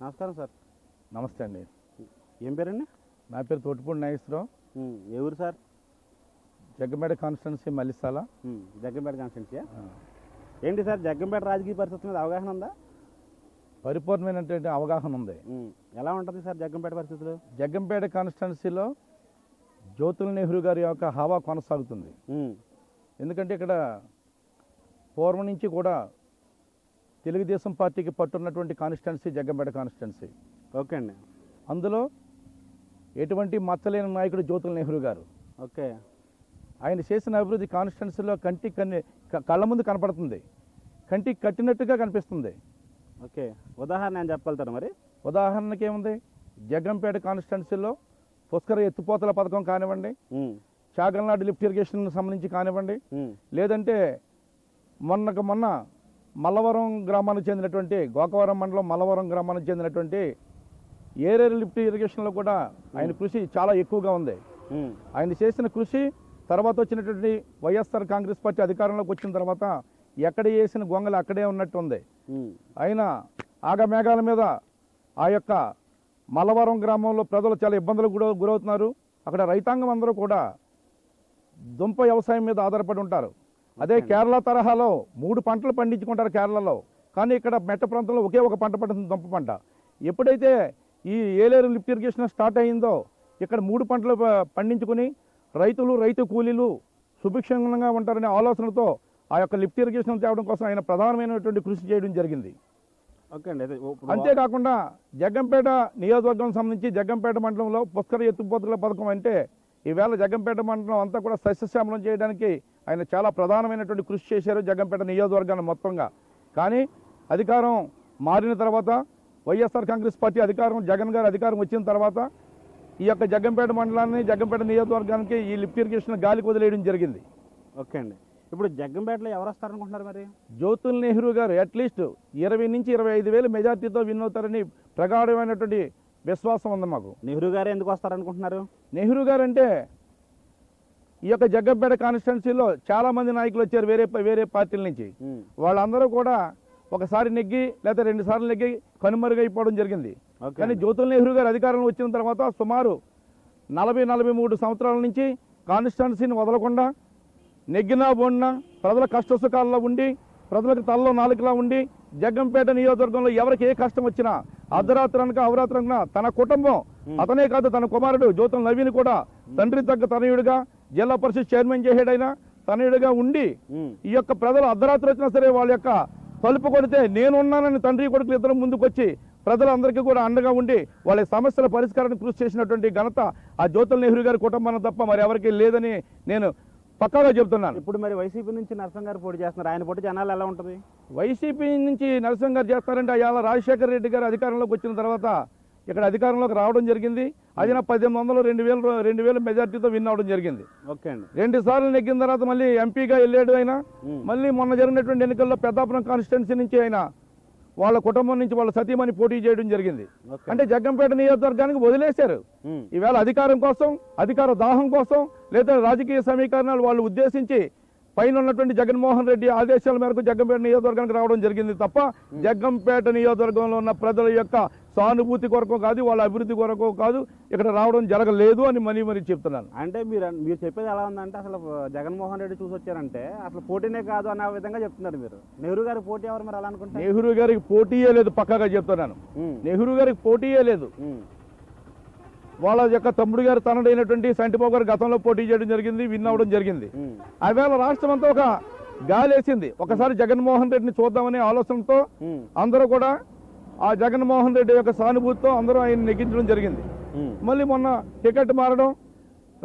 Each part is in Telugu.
నమస్కారం సార్. నమస్తే అండి. ఏం పేరండి? నా పేరు తోటిపూడి నాగేశ్వరరావు. ఊరు sir? Jaggampeta constituency Mallisala um, Jaggampeta కాన్స్టిట్యున్సీయా? ఏంటి సార్ జగ్గంపేట రాజకీయ పరిస్థితి మీద అవగాహన ఉందా? పరిపూర్ణమైనటువంటి అవగాహన ఉంది. ఎలా ఉంటుంది సార్ జగ్గంపేట పరిస్థితులు? జగ్గంపేట కాన్స్టిట్యున్సీలో జ్యోతుల్ నెహ్రూ గారి యొక్క హవా కొనసాగుతుంది. ఎందుకంటే ఇక్కడ పూర్వం నుంచి కూడా తెలుగుదేశం పార్టీకి పట్టున్నటువంటి కాన్స్టిట్యున్సీ జగ్గంపేట కాన్స్టిట్యున్సీ. ఓకే అండి. అందులో ఎటువంటి మచ్చలేని నాయకుడు జ్యోతుల్ నెహ్రూ గారు. ఓకే. ఆయన చేసిన అభివృద్ధి కాన్స్టిట్యున్సీలో కంటికి కన్ని కళ్ళ ముందు కనపడుతుంది. కంటికి కట్టినట్టుగా కనిపిస్తుంది. ఓకే. ఉదాహరణ నేను చెప్పగలుగుతారు మరి? ఉదాహరణకి ఏముంది? జగ్గంపేట కాన్స్టిట్యున్సీలో పుష్కర ఎత్తుపోతల పథకం కానివ్వండి చాగల్నాడు లిఫ్ట్ ఇరిగేషన్ సంబంధించి కానివ్వండి లేదంటే మొన్నకు మొన్న మల్లవరం గ్రామానికి చెందినటువంటి గోకవరం మండలం మల్లవరం గ్రామానికి చెందినటువంటి ఏరేరు లిఫ్ట్ ఇరిగేషన్లో కూడా ఆయన కృషి చాలా ఎక్కువగా ఉంది. ఆయన చేసిన కృషి తర్వాత వచ్చినటువంటి వైఎస్ఆర్ కాంగ్రెస్ పార్టీ అధికారంలోకి వచ్చిన తర్వాత ఎక్కడ వేసిన గొంగలు అక్కడే ఉన్నట్టు ఉంది ఉమ్, అయినా ఆగమేఘాల మీద ఆ యొక్క మలవరం గ్రామంలో ప్రజలు చాలా ఇబ్బందులకు గుర గురవుతున్నారు. అక్కడ రైతాంగం అందరూ కూడా దుంప వ్యవసాయం మీద ఆధారపడి ఉంటారు. అదే కేరళ తరహాలో మూడు పంటలు పండించుకుంటారు కేరళలో. కానీ ఇక్కడ మెట్ట ప్రాంతంలో ఒకే ఒక పంట పండుతుంది దుంప పంట. ఎప్పుడైతే ఈ ఏలేరు లిఫ్ట్ ఇరిగేషన్ స్టార్ట్ అయిందో ఇక్కడ మూడు పంటలు పండించుకుని రైతులు రైతు కూలీలు సుభిక్షంగా ఉంటారనే ఆలోచనతో ఆ యొక్క లిఫ్ట్ ఇరిగేషన్ తేవడం కోసం ఆయన ప్రధానమైనటువంటి కృషి చేయడం జరిగింది. ఓకే అండి. అంతేకాకుండా జగ్గంపేట నియోజకవర్గం సంబంధించి జగ్గంపేట మండలంలో పుష్కర ఎత్తుపోతుల పథకం అంటే ఈవేళ జగ్గంపేట మండలం అంతా కూడా సస్యశ్యామలం చేయడానికి ఆయన చాలా ప్రధానమైనటువంటి కృషి చేశారు జగ్గంపేట నియోజకవర్గాన్ని మొత్తంగా. కానీ అధికారం మారిన తర్వాత వైఎస్ఆర్ కాంగ్రెస్ పార్టీ అధికారం జగన్ గారి అధికారం వచ్చిన తర్వాత ఈ యొక్క జగ్గంపేట మండలాన్ని జగ్గంపేట నియోజకవర్గానికి ఈ లిఫ్ట్ ఇరిగేషన్ గాలికి వదిలేయడం జరిగింది. ఓకే అండి. ఇప్పుడు జగ్గంపేటలో ఎవరు వస్తారనుకుంటున్నారు మరి? జ్యోతుల్ నెహ్రూ గారు అట్లీస్ట్ ఇరవై నుంచి ఇరవై ఐదు వేలు మెజార్టీతో విన్ అవుతారని ప్రగాఢమైనటువంటి విశ్వాసం ఉంది మాకు. నెహ్రూ గారు ఎందుకు వస్తారనుకుంటున్నారు? నెహ్రూ గారు అంటే ఈ యొక్క జగ్గంపేట కాన్స్టిట్యున్సీలో చాలా మంది నాయకులు వచ్చారు వేరే వేరే పార్టీల నుంచి. వాళ్ళందరూ కూడా ఒకసారి నెగ్గి లేదా రెండు సార్లు నెగ్గి కనుమరుగైపోవడం జరిగింది. కానీ. జ్యోతుల్ నెహ్రూ గారు అధికారంలో వచ్చిన తర్వాత సుమారు నలభై నలభై మూడు సంవత్సరాల నుంచి కాన్స్టిట్యున్సీని వదలకుండా నెగ్గినా బొన్నా ప్రజల కష్ట సుఖాల్లో ఉండి ప్రజలకు తలలో నాలుకలా ఉండి జగ్గంపేట నియోజకవర్గంలో ఎవరికి ఏ కష్టం వచ్చినా అర్ధరాత్రి అనక అవరాత్రి అనక తన కుటుంబం అతనే కాదు తన కుమారుడు జ్యోతుల నవీన్ కూడా తండ్రి తగ్గ తనయుడిగా జిల్లా పరిషత్ చైర్మన్ చేసేడైనా తనయుడిగా ఉండి ఈ యొక్క ప్రజలు అర్ధరాత్రి వచ్చినా సరే వాళ్ళ యొక్క తలుపు కొడితే నేనున్నానని తండ్రి కొడుకులు ఇద్దరు ముందుకొచ్చి ప్రజలందరికీ కూడా అండగా ఉండి వాళ్ళ సమస్యల పరిష్కారానికి కృషి చేసినటువంటి ఘనత ఆ జ్యోతుల్ నెహ్రూ గారి కుటుంబాన్ని తప్ప మరి ఎవరికీ లేదని నేను పక్కాగా చెబుతున్నాను. ఇప్పుడు మరి వైసీపీ నుంచి నరసింహ గారు పోటీ చేస్తున్నారు. ఆయన పోటీ జనాలు ఎలా ఉంటుంది? వైసీపీ నుంచి నరసింహ గారు చేస్తారంటే అయ్యాల రాజశేఖర రెడ్డి గారు అధికారంలోకి వచ్చిన తర్వాత ఇక్కడ అధికారంలోకి రావడం జరిగింది. అది నా పద్దెనిమిది వందలు రెండు వేలు రెండు వేల మెజార్టీతో విన్ అవడం జరిగింది. ఓకే అండి. రెండు సార్లు నెగ్గిన తర్వాత మళ్ళీ ఎంపీగా వెళ్ళాడు ఆయన. మళ్ళీ మొన్న జరిగినటువంటి ఎన్నికల్లో పెద్దాపురం కాన్స్టిట్యున్సీ నుంచి ఆయన వాళ్ళ కుటుంబం నుంచి వాళ్ళ సతీమణి పోటీ చేయడం జరిగింది. అంటే జగ్గంపేట నియోజకవర్గానికి వదిలేశారు. ఈవేళ అధికారం కోసం అధికార దాహం కోసం లేదా రాజకీయ సమీకరణాలు వాళ్ళు ఉద్దేశించి పైన ఉన్నటువంటి జగన్మోహన్ రెడ్డి ఆదేశాల మేరకు జగ్గంపేట నియోజకవర్గానికి రావడం జరిగింది తప్ప జగ్గంపేట నియోజకవర్గంలో ఉన్న ప్రజల యొక్క సానుభూతి కొరకు కాదు వాళ్ళ అభివృద్ధి కొరకు కాదు ఇక్కడ రావడం జరగలేదు అని మరీ మరీ చెప్తున్నాను. అంటే మీరు మీరు చెప్పేది ఎలా ఉందంటే అసలు జగన్మోహన్ రెడ్డి చూసి వచ్చారంటే అసలు పోటీనే కాదు అన్న విధంగా చెప్తున్నారు మీరు. నెహ్రూ గారి పోటీ ఎవరు మరి అలా అనుకుంటారు? నెహ్రూ గారికి పోటీయే లేదు పక్కాగా చెప్తున్నాను. నెహ్రూ గారికి పోటీయే లేదు. వాళ్ళ యొక్క తమ్ముడు గారు తనడైనటువంటి సంటిబాబు గారు గతంలో పోటీ చేయడం జరిగింది విన్ అవ్వడం జరిగింది. ఆవేళ రాష్ట్రం అంతా ఒక గాలేసింది. ఒకసారి జగన్మోహన్ రెడ్డిని చూద్దామనే ఆలోచనతో అందరూ కూడా ఆ జగన్మోహన్ రెడ్డి యొక్క సానుభూతితో అందరూ ఆయన నెగ్గించడం జరిగింది. మళ్ళీ మొన్న టికెట్ మారడం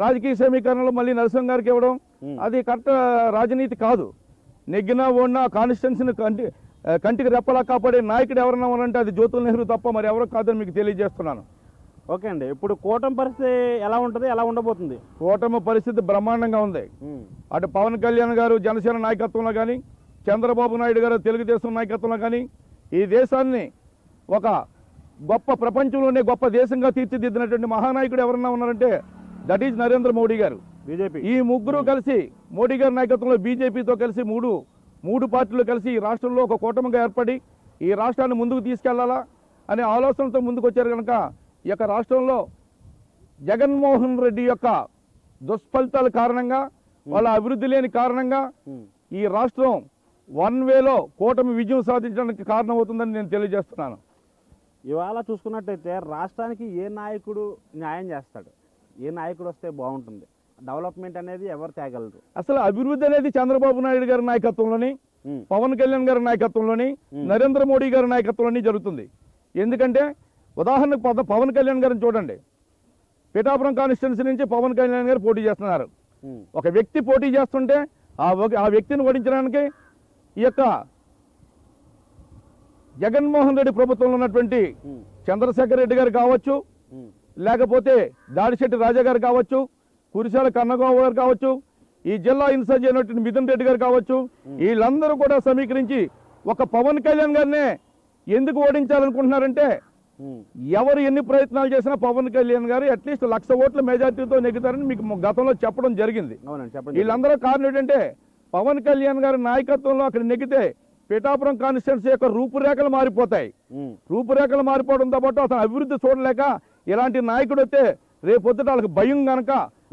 రాజకీయ సమీకరణలో మళ్ళీ నరసింహ గారికి ఇవ్వడం. అది కరెక్ట్ రాజనీతి కాదు. నెగ్గినా ఓడినా కాన్స్టిట్యున్సీని కంటి కంటికి రెప్పలా కాపాడే నాయకుడు ఎవరన్నా ఉన్నారంటే అది జ్యోతుల్ నెహ్రూ తప్ప మరి ఎవరో కాదని మీకు తెలియజేస్తున్నాను. ఓకే అండి. ఇప్పుడు కూటమి పరిస్థితి ఎలా ఉంటుంది? ఎలా ఉండబోతుంది? కూటమి పరిస్థితి బ్రహ్మాండంగా ఉంది. అటు పవన్ కళ్యాణ్ గారు జనసేన నాయకత్వంలో కానీ చంద్రబాబు నాయుడు గారు తెలుగుదేశం నాయకత్వంలో కానీ ఈ దేశాన్ని ఒక గొప్ప ప్రపంచంలోనే గొప్ప దేశంగా తీర్చిదిద్దినటువంటి మహానాయకుడు ఎవరన్నా ఉన్నారంటే దట్ ఈజ్ నరేంద్ర మోడీ గారు. బీజేపీ. ఈ ముగ్గురు కలిసి మోడీ గారి నాయకత్వంలో బీజేపీతో కలిసి మూడు మూడు పార్టీలు కలిసి ఈ రాష్ట్రంలో ఒక కూటమిగా ఏర్పడి ఈ రాష్ట్రాన్ని ముందుకు తీసుకెళ్ళాలా అనే ఆలోచనతో ముందుకు వచ్చారు కనుక ఈ యొక్క రాష్ట్రంలో జగన్మోహన్ రెడ్డి యొక్క దుష్ఫలితాల కారణంగా వాళ్ళ అభివృద్ధి లేని కారణంగా. ఈ రాష్ట్రం వన్ వేలో కూటమి విజయం సాధించడానికి కారణమవుతుందని నేను తెలియజేస్తున్నాను. ఇవాళ చూసుకున్నట్టయితే రాష్ట్రానికి ఏ నాయకుడు న్యాయం చేస్తాడు? ఏ నాయకుడు వస్తే బాగుంటుంది? డెవలప్మెంట్ అనేది ఎవరు తేగలరు? అసలు అభివృద్ధి అనేది చంద్రబాబు నాయుడు గారి నాయకత్వంలోని. పవన్ కళ్యాణ్ గారి నాయకత్వంలోని నరేంద్ర మోడీ గారి నాయకత్వంలోని జరుగుతుంది. ఎందుకంటే ఉదాహరణకు పవన్ కళ్యాణ్ గారిని చూడండి. పిఠాపురం కాన్స్టిట్యున్సీ నుంచి పవన్ కళ్యాణ్ గారు పోటీ చేస్తున్నారు. ఒక వ్యక్తి పోటీ చేస్తుంటే ఆ వ్యక్తిని ఓడించడానికి ఈ యొక్క జగన్మోహన్ రెడ్డి ప్రభుత్వంలో ఉన్నటువంటి. చంద్రశేఖర్ రెడ్డి గారు కావచ్చు. లేకపోతే దాడిశెట్టి రాజా గారు కావచ్చు కురిశాల కన్నగోవ గారు కావచ్చు ఈ జిల్లా ఇన్ఛార్జ్ అయినటువంటి మిథున్ రెడ్డి గారు కావచ్చు వీళ్ళందరూ కూడా సమీకరించి ఒక పవన్ కళ్యాణ్ గారినే ఎందుకు ఓడించాలనుకుంటున్నారంటే. ఎవరు ఎన్ని ప్రయత్నాలు చేసినా పవన్ కళ్యాణ్ గారు అట్లీస్ట్ లక్ష ఓట్ల మెజార్టీతో నెగ్గుతారని మీకు గతంలో చెప్పడం జరిగింది వీళ్ళందరూ కారణం ఏంటంటే పవన్ కళ్యాణ్ గారి నాయకత్వంలో అక్కడ నెగ్గితే పిఠాపురం కాన్స్టిట్యున్సీ యొక్క రూపురేఖలు మారిపోతాయి. రూపురేఖలు మారిపోవడంతో పాటు అతను అభివృద్ధి చూడలేక ఇలాంటి నాయకుడు వస్తే రేపొద్దుట వాళ్ళకి భయం గనక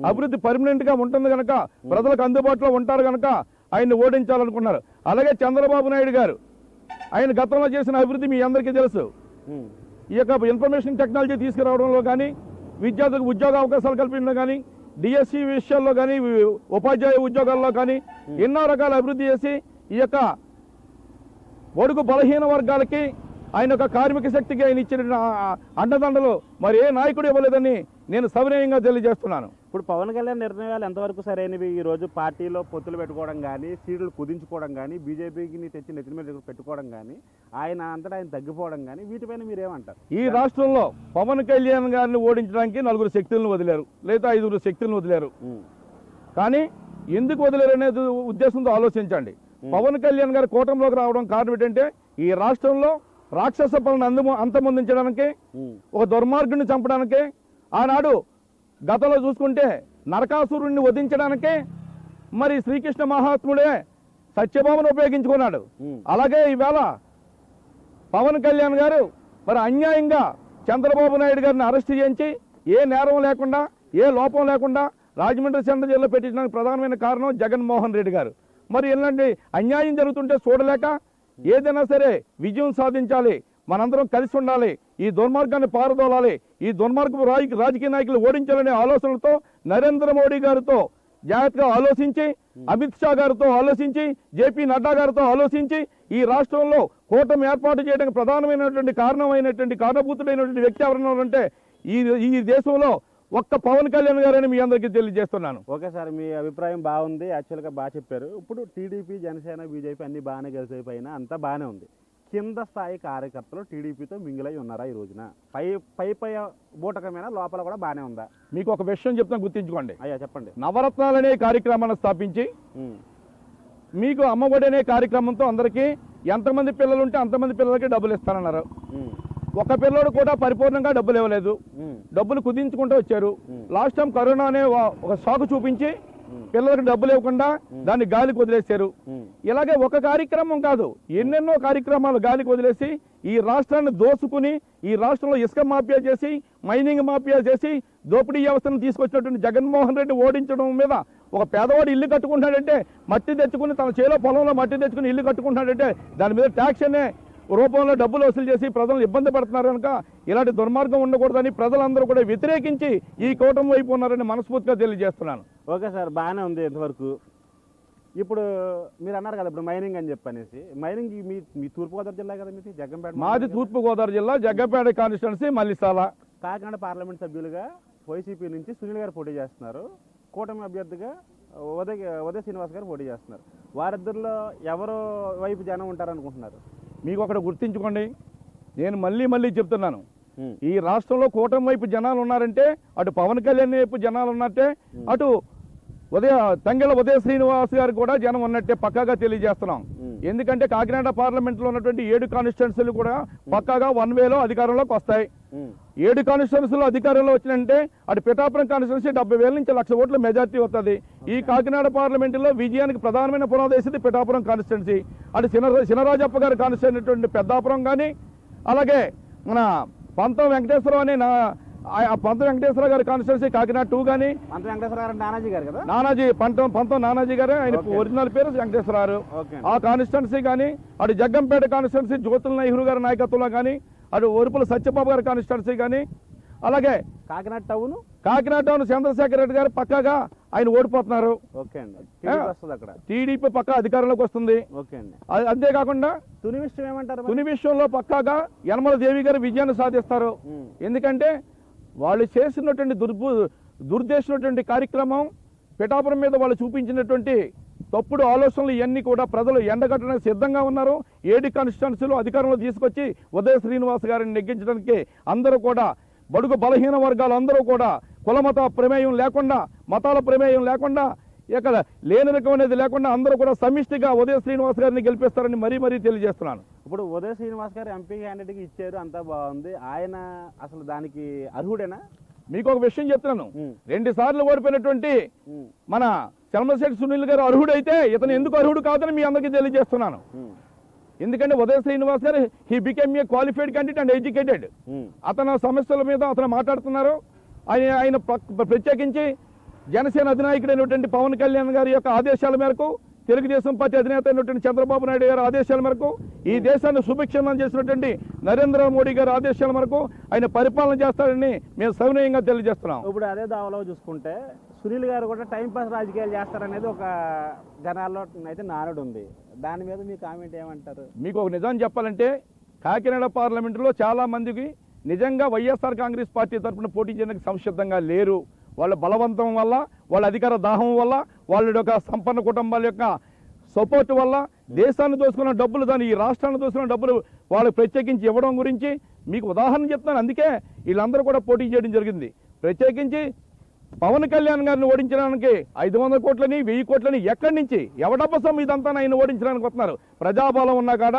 అభివృద్ధి పర్మనెంట్గా ఉంటుంది గనక ప్రజలకు అందుబాటులో ఉంటారు గనక ఆయన్ని ఓడించాలనుకున్నారు. అలాగే చంద్రబాబు నాయుడు గారు ఆయన గతంలో చేసిన అభివృద్ధి మీ అందరికీ తెలుసు. ఈ యొక్క ఇన్ఫర్మేషన్ టెక్నాలజీ తీసుకురావడంలో కానీ విద్యార్థులకు ఉద్యోగ అవకాశాలు కల్పించడం కానీ డిఎస్సి విషయాల్లో కానీ ఉపాధ్యాయ ఉద్యోగాల్లో కానీ ఎన్నో రకాల అభివృద్ధి చేసి ఈ యొక్క బడుగు బలహీన వర్గాలకి ఆయన యొక్క కార్మిక శక్తికి ఆయన ఇచ్చిన అండదండలు మరి ఏ నాయకుడు ఇవ్వలేదని నేను సవినయంగా తెలియజేస్తున్నాను. ఇప్పుడు పవన్ కళ్యాణ్ నిర్ణయాలు ఎంతవరకు సరైనవి? ఈ రోజు పార్టీలో పొత్తులు పెట్టుకోవడం కానీ సీట్లు కుదించుకోవడం కానీ బీజేపీకి తెచ్చి నెత్తి మీద పెట్టుకోవడం కానీ ఆయన అంతటా ఆయన తగ్గిపోవడం కానీ వీటిపైన మీరేమంటారు? ఈ రాష్ట్రంలో పవన్ కళ్యాణ్ గారిని ఓడించడానికి నలుగురు శక్తులను వదిలారు లేదా ఐదుగురు శక్తులను వదిలారు. కానీ ఎందుకు వదిలేరు అనేది ఉద్దేశంతో ఆలోచించండి. పవన్ కళ్యాణ్ గారు కూటమిలోకి రావడం కారణం ఏంటంటే ఈ రాష్ట్రంలో రాక్షస పాలన అందము అంతమొందించడానికి. ఒక దుర్మార్గుడిని చంపడానికి ఆనాడు గతంలో చూసుకుంటే నరకాసురుణ్ణి వధించడానికే మరి శ్రీకృష్ణ మహాత్ముడే సత్యభామను ఉపయోగించుకున్నాడు. అలాగే ఈవేళ పవన్ కళ్యాణ్ గారు మరి అన్యాయంగా చంద్రబాబు నాయుడు గారిని అరెస్ట్ చేయించి ఏ నేరం లేకుండా ఏ లోపం లేకుండా రాజమండ్రి సెంట్రల్ జైల్లో పెట్టించడానికి ప్రధానమైన కారణం జగన్మోహన్ రెడ్డి గారు మరి ఎలాంటి అన్యాయం జరుగుతుంటే చూడలేక ఏదైనా సరే విజయం సాధించాలి. మనందరం కలిసి ఉండాలి. ఈ దుర్మార్గాన్ని పారదోలాలి. ఈ దుర్మార్గపు రాజ- రాజకీయ నాయకులు ఓడించాలనే ఆలోచనలతో నరేంద్ర మోడీ గారితో జాగ్రత్తగా ఆలోచించి అమిత్ షా గారితో ఆలోచించి జేపీ నడ్డా గారితో ఆలోచించి ఈ రాష్ట్రంలో కూటమి ఏర్పాటు చేయడానికి ప్రధానమైనటువంటి కారణమైనటువంటి కారణభూతుడైనటువంటి వ్యక్తి ఎవరైనా ఉంటే ఈ ఈ దేశంలో ఒక్క పవన్ కళ్యాణ్ గారని మీ అందరికీ తెలియజేస్తున్నాను. ఓకే సార్ మీ అభిప్రాయం బాగుంది. యాక్చువల్గా బాగా చెప్పారు. ఇప్పుడు టీడీపీ జనసేన బీజేపీ అన్ని బాగానే కలిసి అయిపోయినా అంతా బాగానే ఉంది. కింద స్థాయి కార్యకర్తలు టీడీపీతో మింగిలై ఉన్నారా ఈ రోజున? పై పై పై బూటకమైన లోపల కూడా బాగానే ఉందా? మీకు ఒక విషయం చెప్తాను గుర్తుంచుకోండి. అయ్యా చెప్పండి. నవరత్నాలనే కార్యక్రమాన్ని స్థాపించి మీకు అమ్మఒడి అనే కార్యక్రమంతో అందరికీ ఎంతమంది పిల్లలు ఉంటే అంతమంది పిల్లలకి డబ్బులు ఇస్తానన్నారు. ఒక పిల్లోడు కూడా పరిపూర్ణంగా డబ్బులు ఇవ్వలేదు. డబ్బులు కుదించుకుంటూ వచ్చారు. లాస్ట్ టైం కరోనా అనే ఒక షాక్ చూపించి. పిల్లలకు డబ్బులు ఇవ్వకుండా దాన్ని గాలికి వదిలేశారు. ఇలాగే ఒక కార్యక్రమం కాదు. ఎన్నెన్నో కార్యక్రమాలు గాలికి వదిలేసి ఈ రాష్ట్రాన్ని దోసుకుని ఈ రాష్ట్రంలో ఇసుక మాఫియా చేసి మైనింగ్ మాఫియా చేసి దోపిడీ వ్యవస్థను తీసుకొచ్చినటువంటి జగన్మోహన్ రెడ్డి ఓడించడం మీద ఒక పేదవాడు ఇల్లు కట్టుకుంటాడంటే మట్టి తెచ్చుకుని తన చేలో పొలంలో మట్టి తెచ్చుకుని ఇల్లు కట్టుకుంటాడంటే దాని మీద ట్యాక్స్ అనే రూపంలో డబ్బులు వసూలు చేసి ప్రజలను ఇబ్బంది పడుతున్నారు కనుక ఇలాంటి దుర్మార్గం ఉండకూడదని ప్రజలందరూ కూడా వ్యతిరేకించి ఈ కూటమి వైపు ఉన్నారని మనస్ఫూర్తిగా తెలియజేస్తున్నాను. ఓకే సార్ బాగానే ఉంది ఇంతవరకు. ఇప్పుడు మీరు అన్నారు కదా ఇప్పుడు మైనింగ్ అని చెప్పనేసి. మైనింగ్ మీ మీ తూర్పుగోదావరి జిల్లా కదా మీది? జగ్గంపేట మాది? తూర్పుగోదావరి జిల్లా జగ్గపేట కాన్స్టిట్యున్సీ మల్లిసాల కాకినాడ పార్లమెంట్ సభ్యులుగా వైసీపీ నుంచి సునీల్ గారు పోటీ చేస్తున్నారు. కూటమి అభ్యర్థిగా ఉదయ్ ఉదయ్ శ్రీనివాస్ గారు పోటీ చేస్తున్నారు. వారిద్దరిలో ఎవరు వైపు జనం ఉంటారనుకుంటున్నారు? మీకు ఒకటి గుర్తించుకోండి. నేను మళ్ళీ మళ్ళీ చెప్తున్నాను. ఈ రాష్ట్రంలో కూటమి వైపు జనాలు ఉన్నారంటే అటు పవన్ కళ్యాణ్ వైపు జనాలు ఉన్నట్టే అటు ఉదయ తంగెల ఉదయ శ్రీనివాస్ గారు కూడా జనం ఉన్నట్టే పక్కాగా తెలియజేస్తున్నాం. ఎందుకంటే కాకినాడ పార్లమెంట్లో ఉన్నటువంటి ఏడు కాన్స్టిట్యున్సీలు కూడా పక్కాగా వన్ వేలో అధికారంలోకి వస్తాయి. ఏడు కాన్స్టిట్యున్సీలో అధికారంలో వచ్చినంటే అటు పిఠాపురం కాన్స్టిట్యున్సీ డెబ్బై వేల నుంచి లక్ష ఓట్ల మెజార్టీ వస్తుంది ఈ కాకినాడ పార్లమెంటులో విజయానికి ప్రధానమైన పునాదేశిది పిఠాపురం కాన్స్టిట్యున్సీ. అటు చిన్న చినరాజప్ప గారి కాన్స్టిట్యున్సీ పెద్దాపురం కానీ అలాగే మన పంతం వెంకటేశ్వరరావు అని నా పంతం వెంకటేశ్వరరావు గారి కాన్స్టిట్యున్సీ కాకినాడ టూ కానీ మంత్రి వెంకటేశ్వర గారు నానాజీ గారు కదా? నానాజీ పంతం పంతం నానాజీ గారు. ఆయన. ఒరిజినల్ పేరు వెంకటేశ్వరరావు ఓకే. ఆ కాన్స్టిట్యున్సీ కానీ అటు జగ్గంపేట కాన్స్టిట్యున్సీ జ్యోతుల నెహ్రూ గారి నాయకత్వంలో కానీ అటు ఒరుపుల సత్యబాబు గారి కాన్స్టిట్యున్సీ కానీ అలాగే కాకినాడ టౌన్? కాకినాడ టౌన్ చంద్రశేఖర్ రెడ్డి గారు పక్కాగా ఆయన ఓడిపోతున్నారు. టీడీపీ పక్క అధికారంలోకి వస్తుంది. అంతేకాకుండా తుని విషయం ఏమంటారు? తుని విషయంలో పక్కాగా యనమల దేవి గారు విజయాన్ని సాధిస్తారు. ఎందుకంటే వాళ్ళు చేసినటువంటి దుర్బు దుర్దేశినటువంటి కార్యక్రమం పిఠాపురం మీద వాళ్ళు చూపించినటువంటి తప్పుడు ఆలోచనలు ఇవన్నీ కూడా ప్రజలు ఎండగట్టడానికి సిద్ధంగా ఉన్నారు. ఏడి కాన్స్టిట్యున్సీలు అధికారంలో తీసుకొచ్చి ఉదయ శ్రీనివాస్ గారిని నెగ్గించడానికి అందరూ కూడా బడుగు బలహీన వర్గాలు అందరూ కూడా కులమత ప్రమేయం లేకుండా మతాల ప్రమేయం లేకుండా ఇక్కడ లేని రకం అనేది లేకుండా అందరూ కూడా సమిష్టిగా ఉదయ శ్రీనివాస్ గారిని గెలిపిస్తారని మరీ మరీ తెలియజేస్తున్నాను. ఇప్పుడు ఉదయ శ్రీనివాస్ గారు ఎంపీ క్యాండిడేట్కి ఇచ్చారు అంతా బాగుంది. ఆయన అసలు దానికి అర్హుడేనా? మీకు ఒక విషయం చెప్తున్నాను. రెండు సార్లు ఓడిపోయినటువంటి మన చలమశెట్టి సునీల్ గారు అర్హుడైతే ఇతను ఎందుకు అర్హుడు కాదని మీ అందరికీ తెలియజేస్తున్నాను. ఎందుకంటే ఉదయ శ్రీనివాస్ గారు he became a qualified candidate and educated అతను సమస్యల మీద అతను మాట్లాడుతున్నారు. ఆయన ఆయన ప్ర- ప్రత్యేకించి జనసేన అధినాయకుడైనటువంటి పవన్ కళ్యాణ్ గారి యొక్క ఆదేశాల మేరకు తెలుగుదేశం పార్టీ అధినేత అయినటువంటి చంద్రబాబు నాయుడు గారి ఆదేశాల మేరకు ఈ దేశాన్ని సుభిక్షణం చేసినటువంటి నరేంద్ర మోడీ గారి ఆదేశాల మేరకు ఆయన పరిపాలన చేస్తారని మేము సవినయంగా తెలియజేస్తున్నాం. ఇప్పుడు అదే దావలో చూసుకుంటే సునీల్ గారు కూడా టైం పాస్ రాజకీయాలు చేస్తారనేది ఒక జనాల్లో అయితే నానుడు ఉంది. దాని మీద మీ కామెంట్ ఏమంటారు? మీకు ఒక నిజం చెప్పాలంటే కాకినాడ పార్లమెంటులో చాలా మందికి నిజంగా వైఎస్ఆర్ కాంగ్రెస్ పార్టీ తరఫున పోటీ చేయడానికి సంసిద్ధంగా లేరు. వాళ్ళ బలవంతం వల్ల వాళ్ళ అధికార దాహం వల్ల వాళ్ళ యొక్క సంపన్న కుటుంబాల యొక్క సపోర్ట్ వల్ల దేశాన్ని దోసుకున్న డబ్బులు దాని ఈ రాష్ట్రాన్ని దోసుకున్న డబ్బులు వాళ్ళకి ప్రత్యేకించి ఇవ్వడం గురించి మీకు ఉదాహరణ చెప్తాను అందుకే వీళ్ళందరూ కూడా పోటీ చేయడం జరిగింది. ప్రత్యేకించి పవన్ కళ్యాణ్ గారిని ఓడించడానికి ఐదు వందల కోట్లని వెయ్యి కోట్లని ఎక్కడి నుంచి? ఎవడబ్బసం ఇదంతా ఆయన ఓడించడానికి వస్తున్నారు. ప్రజాబలం ఉన్నా కాడ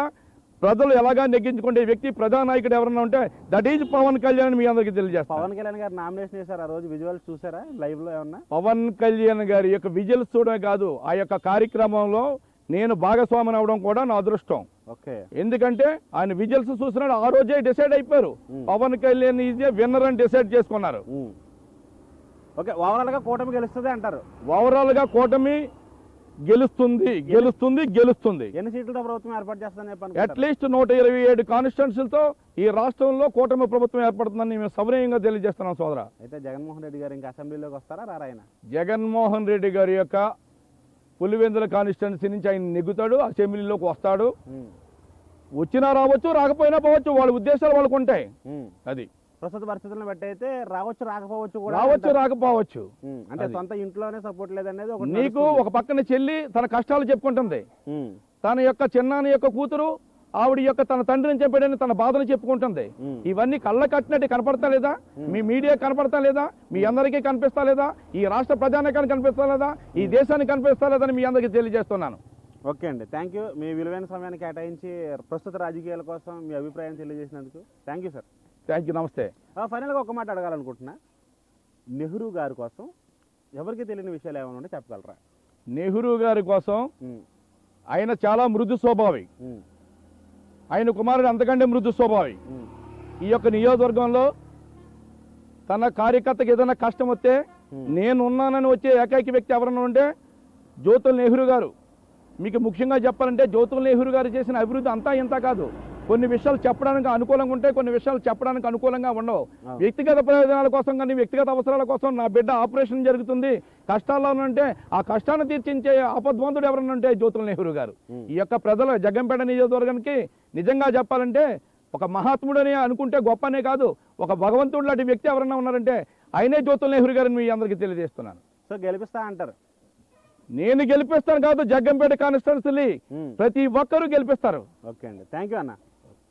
ప్రజలు ఎలాగా నెగ్గించుకుంటే వ్యక్తి ప్రజానాయకుడు ఎవరన్నా ఉంటే దట్ ఈజ్ పవన్ కళ్యాణ్ మీ అందరికీ తెలియజేస్తాను పవన్ కళ్యాణ్ గారు నామినేషన్ చేశారు ఆ రోజు విజువల్స్ చూసారా? లైవ్లో ఏమన్నా? పవన్ కళ్యాణ్ గారి యొక్క విజువల్స్ చూడమే కాదు ఆ యొక్క కార్యక్రమంలో నేను భాగస్వామిని అవడం కూడా నా అదృష్టం. ఓకే. ఎందుకంటే ఆయన విజువల్స్ చూసినాడు ఆ రోజే డిసైడ్ అయిపోయారు. పవన్ కళ్యాణ్ ఈజ్ విన్నర్ అని డిసైడ్ చేసుకున్నారు. ఓకే ఓవరాల్గా కూటమి గెలుస్తుంది అంటారు. ఓవరాల్గా కూటమి గెలుస్తుంది గెలుస్తుంది గెలుస్తుంది ఎన్ని సీట్లతో ప్రభుత్వం ఏర్పాటు అనుకుంటారు? అట్లీస్ట్ నూట ఇరవై ఏడు కాన్స్టిట్యున్సీలతో ఈ రాష్ట్రంలో కూటమి ప్రభుత్వం ఏర్పడుతుందని మేము సవినయంగా తెలియజేస్తున్నాం సోదర అయితే జగన్మోహన్ రెడ్డి గారు ఇంకా అసెంబ్లీలోకి వస్తారా రారా ఆయన జగన్మోహన్ రెడ్డి గారి యొక్క పులివెందుల కాన్స్టిట్యున్సీ నుంచి ఆయన నెగ్గుతాడు అసెంబ్లీలోకి వస్తాడు. వచ్చినా రావచ్చు రాకపోయినా పోవచ్చు వాళ్ళ ఉద్దేశాలు వాళ్ళకు ఉంటాయి. అది ప్రస్తుత పరిస్థితులను బట్టి అయితే రావచ్చు రాకపోవచ్చు కూడా రావచ్చు. రాకపోవచ్చు. అంటే. సొంత ఇంట్లోనే సపోర్ట్ లేదనేది నీకు ఒక పక్కన చెల్లి తన కష్టాలు చెప్పుకుంటుంది. తన యొక్క చిన్నాని యొక్క కూతురు ఆవిడ యొక్క తన తండ్రిని చంపాడని తన బాధను చెప్పుకుంటుంది. ఇవన్నీ కళ్ళ కట్టినట్టు కనపడతా లేదా? మీ మీడియా కనపడతా లేదా? మీ అందరికీ కనిపిస్తా లేదా? ఈ రాష్ట్ర ప్రజానికానికి కనిపిస్తా లేదా? ఈ దేశానికి కనిపిస్తా లేదని మీ అందరికీ తెలియజేస్తున్నాను. ఓకే అండి. థ్యాంక్ యూ మీ విలువైన సమయాన్ని కేటాయించి ప్రస్తుత రాజకీయాల కోసం మీ అభిప్రాయం తెలియజేసినందుకు. Thank you sir thank you నమస్తే ఫైనల్గా ఒక మాట అడగాలనుకుంటున్నా నెహ్రూ గారి కోసం ఎవరికి తెలియని విషయాలు ఏమైనా ఉంటే చెప్పగలరా నెహ్రూ గారి కోసం. ఆయన చాలా మృదు స్వభావి. ఆయన కుమారుడు అంతకంటే మృదు స్వభావి. ఈ యొక్క నియోజకవర్గంలో తన కార్యకర్తకి ఏదైనా కష్టం వస్తే. నేను ఉన్నానని వచ్చే ఏకైక వ్యక్తి ఎవరన్నా ఉంటే జ్యోతుల్ నెహ్రూ గారు మీకు ముఖ్యంగా చెప్పాలంటే జ్యోతుల్ నెహ్రూ గారు చేసిన అభివృద్ధి అంతా ఇంత కాదు కొన్ని విషయాలు చెప్పడానికి అనుకూలంగా ఉంటాయి కొన్ని విషయాలు చెప్పడానికి అనుకూలంగా ఉండవు. వ్యక్తిగత ప్రయోజనాల కోసం కానీ వ్యక్తిగత అవసరాల కోసం నా బిడ్డ ఆపరేషన్ జరుగుతుంది. కష్టాల్లో ఉంటే ఆ కష్టాన్ని తీర్చించే ఆపద్వంతుడు ఎవరన్నా ఉంటే జ్యోతుల్ నెహ్రూ గారు. ఈ యొక్క ప్రజల జగ్గంపేట నియోజకవర్గానికి నిజంగా చెప్పాలంటే ఒక మహాత్ముడని అనుకుంటే గొప్పనే కాదు ఒక భగవంతుడు లాంటి వ్యక్తి ఎవరన్నా ఉన్నారంటే ఆయనే జ్యోతుల్ నెహ్రూ గారిని మీ అందరికీ తెలియజేస్తున్నాను. సో గెలిపిస్తా అంటారు. నేను గెలిపిస్తాను కాదు జగ్గంపేట కాన్స్టిట్యున్సీ ఉమ్. ప్రతి ఒక్కరూ గెలిపిస్తారు. ఓకే అండి. థ్యాంక్ యూ అన్న.